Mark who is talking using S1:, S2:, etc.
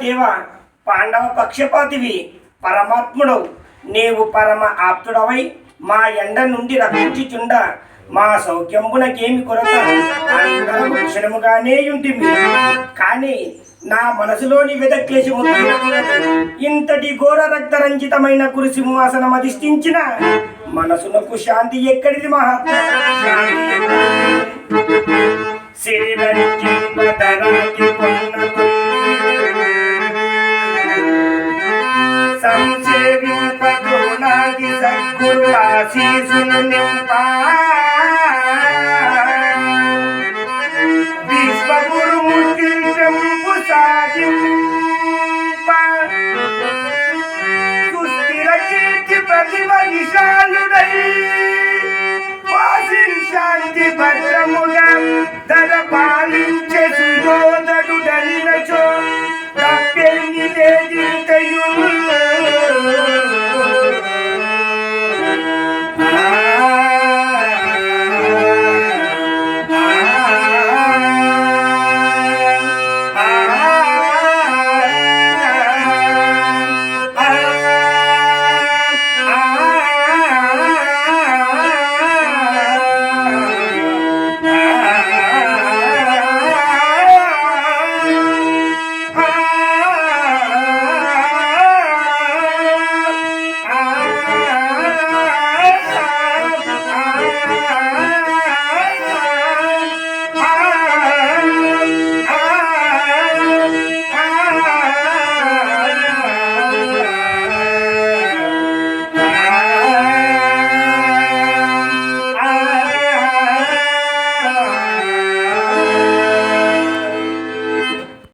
S1: దేవ పాండవ పక్షపాతివి పరమాత్ముడవు. నీవు పరమ ఆప్తుడవై మా ఎండ నుండి రక్షించుచుండ. మా సౌఖ్యంబునకేమి కొరత? అందరము ఉంటుంది కానీ నా మనసులోని వెదక్లేశము ఇంతటి ఘోర రక్తరంజితమైన కురు సింహాసనం అధిష్ఠించిన మనసునకు శాంతి ఎక్కడిది మహాత్మా దేవీపదోనాది సద్గురు ఆశీసును నింపా. విశ్వగురు ముక్తి బ్రహ్మ సుస్థిర కీర్తి ప్రతిమ విశాలుడ